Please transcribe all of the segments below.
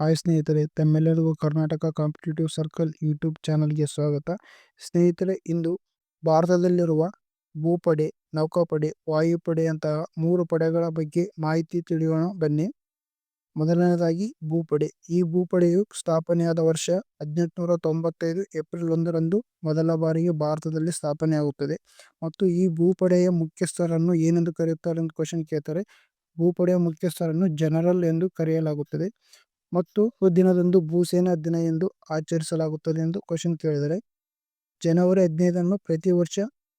Hi ಸ್ನೇಹಿತರೆ, ತಮ್ಮೆಲ್ಲರಿಗೂ Karnataka competitive circle YouTube ಚಾನಲ್ಗೆ ಸ್ವಾಗತ. ಸ್ನೇಹಿತರೆ, ಇಂದು ಭಾರತದಲ್ಲಿರುವ ಭೂಪಡೆ, ನೌಕಾಪಡೆ ವಾಯುಪಡೆಯಂತಹ ಮೂರು ಪಡೆಗಳ ಬಗ್ಗೆ ಮಾಹಿತಿ ತಿಳಿಯೋಣ ಬನ್ನಿ. ಮೊದಲನೇದಾಗಿ ಭೂಪಡೆ. ಈ ಭೂಪಡೆಯು ಸ್ಥಾಪನೆಯಾದ ವರ್ಷ ಹದಿನೆಂಟುನೂರ ತೊಂಬತ್ತೈದು ಏಪ್ರಿಲ್ ಒಂದರಂದು ಮೊದಲ ಬಾರಿಗೆ ಭಾರತದಲ್ಲಿ ಸ್ಥಾಪನೆಯಾಗುತ್ತದೆ. ಮತ್ತು ಈ ಭೂಪಡೆಯ ಮುಖ್ಯಸ್ಥರನ್ನು ಏನೆಂದು ಕರೆಯುತ್ತಾರೆ ಅಂತ ಕ್ವಶನ್ ಕೇಳ್ತಾರೆ. ಭೂಪಡೆಯ ಮುಖ್ಯಸ್ಥರನ್ನು ಜನರಲ್ ಎಂದು ಕರೆಯಲಾಗುತ್ತದೆ. ಮತ್ತು ದಿನದಂದು ಭೂಸೇನಾ ದಿನ ಎಂದು ಆಚರಿಸಲಾಗುತ್ತದೆ ಎಂದು ಕ್ವಶನ್ ಕೇಳಿದರೆ, ಜನವರಿ ಹದಿನೈದನ್ನು ಪ್ರತಿ ವರ್ಷ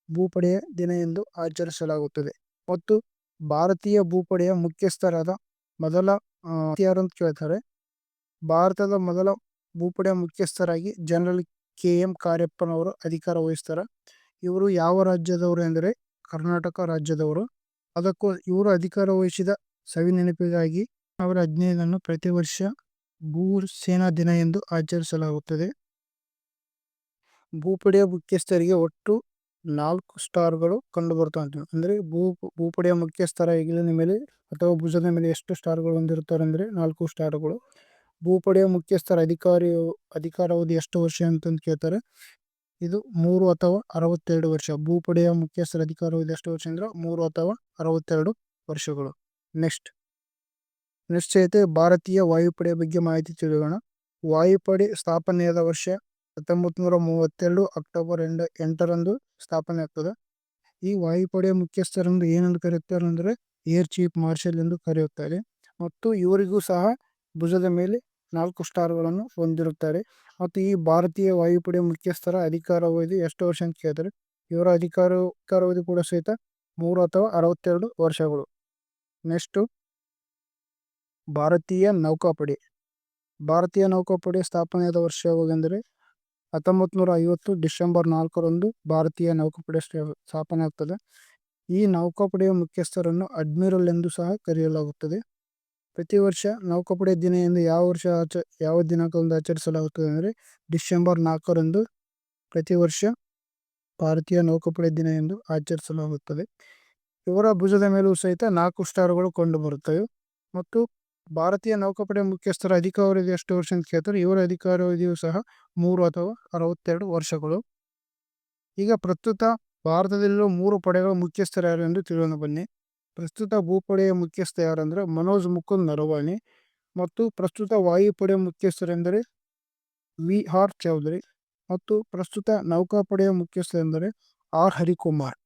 ಭೂಪಡೆಯ ದಿನ ಎಂದು ಆಚರಿಸಲಾಗುತ್ತದೆ. ಮತ್ತು ಭಾರತೀಯ ಭೂಪಡೆಯ ಮುಖ್ಯಸ್ಥರಾದ ಮೊದಲ ಯಾರು ಅಂತ ಕೇಳ್ತಾರೆ. ಭಾರತದ ಮೊದಲ ಭೂಪಡೆಯ ಮುಖ್ಯಸ್ಥರಾಗಿ ಜನರಲ್ ಕೆ. ಎಂ. ಕಾರ್ಯಪ್ಪನವರು ಅಧಿಕಾರ ವಹಿಸ್ತಾರೆ. ಇವರು ಯಾವ ರಾಜ್ಯದವರು ಎಂದರೆ ಕರ್ನಾಟಕ ರಾಜ್ಯದವರು. ಅದಕ್ಕೂ ಇವರು ಅಧಿಕಾರ ವಹಿಸಿದ ಸವಿ ನೆನಪಿಗಾಗಿ ಅವರ ಹದಿನೈದನ್ನು ಪ್ರತಿ ವರ್ಷ ಭೂ ಸೇನಾ ದಿನ ಎಂದು ಆಚರಿಸಲಾಗುತ್ತದೆ. ಭೂಪಡೆಯ ಮುಖ್ಯಸ್ಥರಿಗೆ ಒಟ್ಟು ನಾಲ್ಕು ಸ್ಟಾರ್ಗಳು ಕಂಡು ಬರ್ತಾ ಅಂದರೆ ಭೂ, ಭೂಪಡೆಯ ಮುಖ್ಯಸ್ಥರ ಹೆಗಲಿನ ಮೇಲೆ ಅಥವಾ ಭುಜದ ಮೇಲೆ ಎಷ್ಟು ಸ್ಟಾರ್ಗಳು ಹೊಂದಿರುತ್ತಾರೆ ಅಂದರೆ ನಾಲ್ಕು ಸ್ಟಾರ್ಗಳು. ಭೂಪಡೆಯ ಮುಖ್ಯಸ್ಥರ ಅಧಿಕಾರಿ, ಅಧಿಕಾರಾವಧಿ ಎಷ್ಟು ವರ್ಷ ಅಂತಂದು ಕೇಳ್ತಾರೆ. ಇದು ಮೂರು ಅಥವಾ ಅರವತ್ತೆರಡು ವರ್ಷ. ಭೂಪಡೆಯ ಮುಖ್ಯಸ್ಥರ ಅಧಿಕಾರಾವಧಿ ಎಷ್ಟು ವರ್ಷ ಅಂದ್ರೆ ಮೂರು ಅಥವಾ ಅರವತ್ತೆರಡು ವರ್ಷಗಳು. ನೆಕ್ಸ್ಟ್. ನಿಶ್ಚಯತೆ ಭಾರತೀಯ ವಾಯುಪಡೆಯ ಬಗ್ಗೆ ಮಾಹಿತಿ ತಿಳಿಯೋಣ. ವಾಯುಪಡೆ ಸ್ಥಾಪನೆಯಾದ ವರ್ಷ ಹತ್ತೊಂಬತ್ತು ನೂರ ಮೂವತ್ತೆರಡು ಅಕ್ಟೋಬರ್ ಎಂಡ ಎಂಟರಂದು ಸ್ಥಾಪನೆ ಆಗ್ತದೆ. ಈ ವಾಯುಪಡೆಯ ಮುಖ್ಯಸ್ಥರಂದು ಏನೆಂದು ಕರೆಯುತ್ತಾರೆ ಅಂದರೆ ಏರ್ ಚೀಫ್ ಮಾರ್ಷಲ್ ಎಂದು ಕರೆಯುತ್ತಾರೆ. ಮತ್ತು ಇವರಿಗೂ ಸಹ ಭುಜದ ಮೇಲೆ ನಾಲ್ಕು ಸ್ಟಾರ್ಗಳನ್ನು ಹೊಂದಿರುತ್ತಾರೆ. ಮತ್ತು ಈ ಭಾರತೀಯ ವಾಯುಪಡೆ ಮುಖ್ಯಸ್ಥರ ಅಧಿಕಾರ ಅವಧಿ ಎಷ್ಟು ವರ್ಷ ಅಂತ ಕೇಳಿದರೆ ಇವರ ಅಧಿಕಾರ ಅಧಿಕಾರಾವಧಿ ಕೂಡ ಸಹಿತ ಮೂರು ಅಥವಾ ಅರವತ್ತೆರಡು ವರ್ಷಗಳು. ನೆಕ್ಸ್ಟು ಭಾರತೀಯ ನೌಕಾಪಡೆ. ಭಾರತೀಯ ನೌಕಾಪಡೆ ಸ್ಥಾಪನೆಯಾದ ವರ್ಷ ಯಾವಾಗೆಂದರೆ ಹತ್ತೊಂಬತ್ತು ನೂರ ಐವತ್ತು ಡಿಸೆಂಬರ್ ನಾಲ್ಕರಂದು ಭಾರತೀಯ ನೌಕಾಪಡೆ ಸ್ಥಾಪನೆ ಆಗ್ತದೆ ಈ ನೌಕಾಪಡೆಯ ಮುಖ್ಯಸ್ಥರನ್ನು ಅಡ್ಮಿರಲ್ ಎಂದು ಸಹ ಕರೆಯಲಾಗುತ್ತದೆ. ಪ್ರತಿ ವರ್ಷ ನೌಕಾಪಡೆ ದಿನ ಎಂದು ಯಾವ ವರ್ಷ ಆಚ, ಯಾವ ದಿನಾಂಕದಂದು ಆಚರಿಸಲಾಗುತ್ತದೆ ಅಂದರೆ ಡಿಸೆಂಬರ್ ನಾಲ್ಕರಂದು ಪ್ರತಿ ವರ್ಷ ಭಾರತೀಯ ನೌಕಾಪಡೆ ದಿನ ಎಂದು ಆಚರಿಸಲಾಗುತ್ತದೆ. ಇವರ ಭುಜದ ಮೇಲೂ ಸಹಿತ ನಾಲ್ಕು ಸ್ಟಾರ್ಗಳು ಕಂಡುಬರುತ್ತವೆ. ಮತ್ತು ಭಾರತೀಯ ನೌಕಾಪಡೆ ಮುಖ್ಯಸ್ಥರ ಅಧಿಕಾರಾವಧಿ ಎಷ್ಟು ವರ್ಷ ಅಂತ ಕೇಳ್ತಾರೆ, ಇವರ ಅಧಿಕಾರಾವಧಿಯು ಸಹ ಮೂರು ಅಥವಾ ಅರವತ್ತೆರಡು ವರ್ಷಗಳು. ಈಗ ಪ್ರಸ್ತುತ ಭಾರತದಲ್ಲಿರುವ ಮೂರು ಪಡೆಗಳ ಮುಖ್ಯಸ್ಥರು ಯಾರು ಎಂದು ತಿಳಿಯೋಣ ಬನ್ನಿ. ಪ್ರಸ್ತುತ ಭೂಪಡೆಯ ಮುಖ್ಯಸ್ಥ ಯಾರಂದರೆ ಮನೋಜ್ ಮುಕುಂದ್ ನರವಾಣಿ ಮತ್ತು ಪ್ರಸ್ತುತ ವಾಯುಪಡೆಯ ಮುಖ್ಯಸ್ಥರೆಂದರೆ ವಿ ಆರ್ ಚೌಧರಿ ಮತ್ತು ಪ್ರಸ್ತುತ ನೌಕಾಪಡೆಯ ಮುಖ್ಯಸ್ಥರೆಂದರೆ ಆರ್ ಹರಿಕುಮಾರ್.